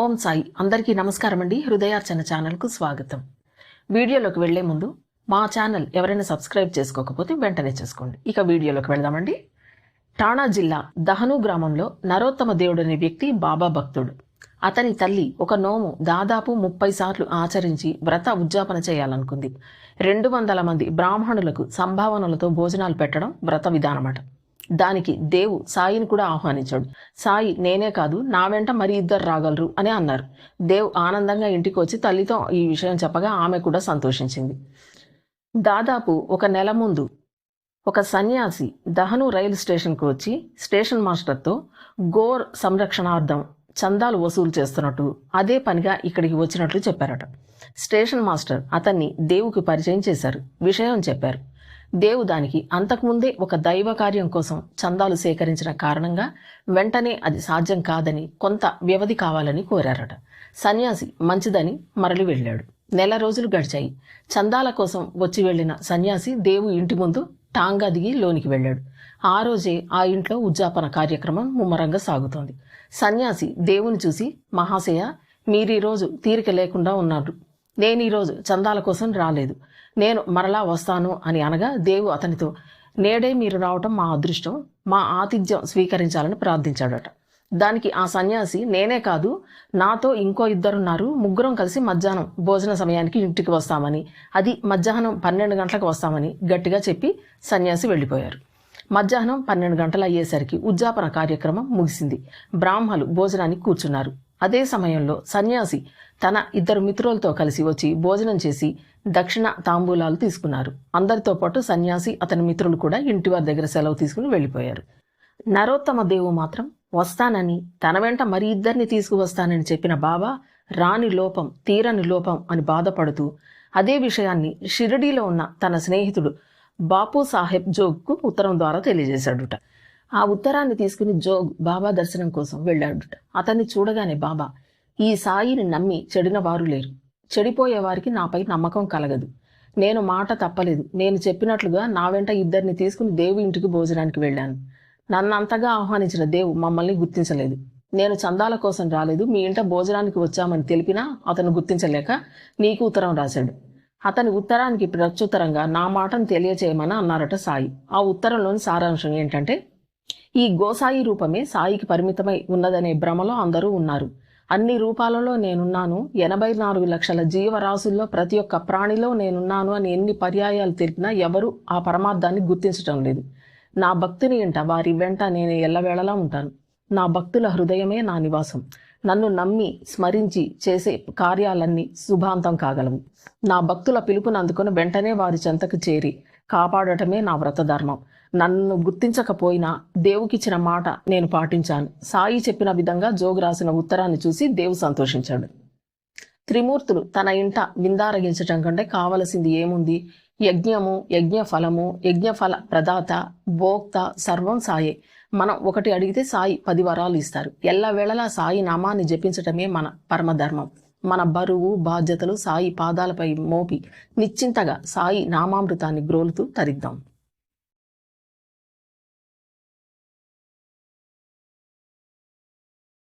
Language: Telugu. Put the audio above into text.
ఓం సాయి. అందరికీ నమస్కారం అండి. హృదయార్చన ఛానల్కు స్వాగతం. వీడియోలోకి వెళ్ళే ముందు మా ఛానల్ ఎవరైనా సబ్స్క్రైబ్ చేసుకోకపోతే వెంటనే చేసుకోండి. ఇక వీడియోలోకి వెళ్దామండి. టాణా జిల్లా దహను గ్రామంలో నరోత్తమ దేవుడు అనే వ్యక్తి బాబా భక్తుడు. అతని తల్లి ఒక నోము దాదాపు ముప్పై సార్లు ఆచరించి వ్రత ఉద్యాపన చేయాలనుకుంది. రెండు వందల మంది బ్రాహ్మణులకు సంభావనలతో భోజనాలు పెట్టడం వ్రత విధానమట. దానికి దేవు సాయిని కూడా ఆహ్వానించాడు. సాయి నేనే కాదు నా వెంట మరి ఇద్దరు రాగలరు అని అన్నారు. దేవ్ ఆనందంగా ఇంటికి వచ్చి తల్లితో ఈ విషయం చెప్పగా ఆమె కూడా సంతోషించింది. దాదాపు ఒక నెల ముందు ఒక సన్యాసి దహను రైలు స్టేషన్కు వచ్చి స్టేషన్ మాస్టర్తో గోర్ సంరక్షణార్థం చందాలు వసూలు చేస్తున్నట్టు అదే పనిగా ఇక్కడికి వచ్చినట్లు చెప్పారట. స్టేషన్ మాస్టర్ అతన్ని దేవుకి పరిచయం చేశారు విషయం చెప్పారు. దేవు దానికి అంతకుముందే ఒక దైవ కార్యం కోసం చందాలు సేకరించిన కారణంగా వెంటనే అది సాధ్యం కాదని కొంత వ్యవధి కావాలని కోరారట. సన్యాసి మంచిదని మరలి వెళ్ళాడు. నెల రోజులు గడిచాయి. చందాల కోసం వచ్చి వెళ్ళిన సన్యాసి దేవు ఇంటి ముందు టాంగా దిగి లోనికి వెళ్ళాడు. ఆ రోజే ఆ ఇంట్లో ఉద్యాపన కార్యక్రమం ముమ్మరంగా సాగుతోంది. సన్యాసి దేవుని చూసి మహాశయ మీరీరోజు తీరిక లేకుండా ఉన్నారు. నేను ఈరోజు చందాల కోసం రాలేదు. నేను మరలా వస్తాను అని అనగా దేవు అతనితో నేడే మీరు రావటం మా అదృష్టం. మా ఆతిథ్యం స్వీకరించాలని ప్రార్థించాడట. దానికి ఆ సన్యాసి నేనే కాదు నాతో ఇంకో ఇద్దరున్నారు. ముగ్గురం కలిసి మధ్యాహ్నం భోజన సమయానికి ఇంటికి వస్తామని అది మధ్యాహ్నం పన్నెండు గంటలకు వస్తామని గట్టిగా చెప్పి సన్యాసి వెళ్ళిపోయారు. మధ్యాహ్నం పన్నెండు గంటలు అయ్యేసరికి ఉద్యాపన కార్యక్రమం ముగిసింది. బ్రాహ్మలు భోజనానికి కూర్చున్నారు. అదే సమయంలో సన్యాసి తన ఇద్దరు మిత్రులతో కలిసి వచ్చి భోజనం చేసి దక్షిణ తాంబూలాలు తీసుకున్నారు. అందరితో పాటు సన్యాసి అతని మిత్రులు కూడా ఇంటి వారి దగ్గర సెలవు తీసుకుని వెళ్ళిపోయారు. నరోత్తమ దేవు మాత్రం వస్తానని తన వెంట మరి ఇద్దరిని తీసుకువస్తానని చెప్పిన బాబా రాని లోపం తీరని లోపం అని బాధపడుతూ అదే విషయాన్ని షిరిడీలో ఉన్న తన స్నేహితుడు బాపు సాహెబ్ జోగ్కు ఉత్తరం ద్వారా తెలియజేశాడుట. ఆ ఉత్తరాన్ని తీసుకుని జోగ్ బాబా దర్శనం కోసం వెళ్ళాడుట. అతన్ని చూడగానే బాబా ఈ సాయిని నమ్మి చెడిన వారు లేరు. చెడిపోయే వారికి నాపై నమ్మకం కలగదు. నేను మాట తప్పలేదు. నేను చెప్పినట్లుగా నా వెంట ఇద్దరిని తీసుకుని దేవు ఇంటికి భోజనానికి వెళ్ళాను. నన్ను అంతగా ఆహ్వానించిన దేవు మమ్మల్ని గుర్తించలేదు. నేను చందాల కోసం రాలేదు. మీ ఇంట భోజనానికి వచ్చామని తెలిపినా అతను గుర్తించలేక నీకు ఉత్తరం రాశాడు. అతని ఉత్తరానికి ప్రత్యుత్తరంగా నా మాటను తెలియచేయమని అన్నారట సాయి. ఆ ఉత్తరంలోని సారాంశం ఏంటంటే ఈ గోసాయి రూపమే సాయికి పరిమితమై ఉన్నదనే భ్రమలో అందరూ ఉన్నారు. అన్ని రూపాలలో నేనున్నాను. ఎనభై నాలుగు లక్షల జీవరాశుల్లో ప్రతి ఒక్క ప్రాణిలో నేనున్నాను అని ఎన్ని పర్యాయాలు తెలిపినా ఎవరు ఆ పరమార్థాన్ని గుర్తించటం లేదు. నా భక్తుని ఇంట వారి వెంట నేను ఎల్లవేళలా ఉంటాను. నా భక్తుల హృదయమే నా నివాసం. నన్ను నమ్మి స్మరించి చేసే కార్యాలన్నీ శుభాంతం కాగలవు. నా భక్తుల పిలుపును అందుకుని వెంటనే వారి చెంతకు చేరి కాపాడటమే నా వ్రతధర్మం. నన్ను గుర్తించకపోయినా దేవుకిచ్చిన మాట నేను పాటించాను. సాయి చెప్పిన విధంగా జోగు రాసిన ఉత్తరాన్ని చూసి దేవు సంతోషించాడు. త్రిమూర్తులు తన ఇంట విందారగించటం కంటే కావలసింది ఏముంది? యజ్ఞము యజ్ఞ ఫలము యజ్ఞఫల ప్రదాత భోక్త సర్వం సాయే. మనం ఒకటి అడిగితే సాయి పది వరాలు ఇస్తారు. ఎల్లవేళలా సాయి నామాన్ని జపించటమే మన పరమధర్మం. మన బరువు బాధ్యతలు సాయి పాదాలపై మోపి నిశ్చింతగా సాయి నామామృతాన్ని గ్రోలుతూ తరిద్దాం.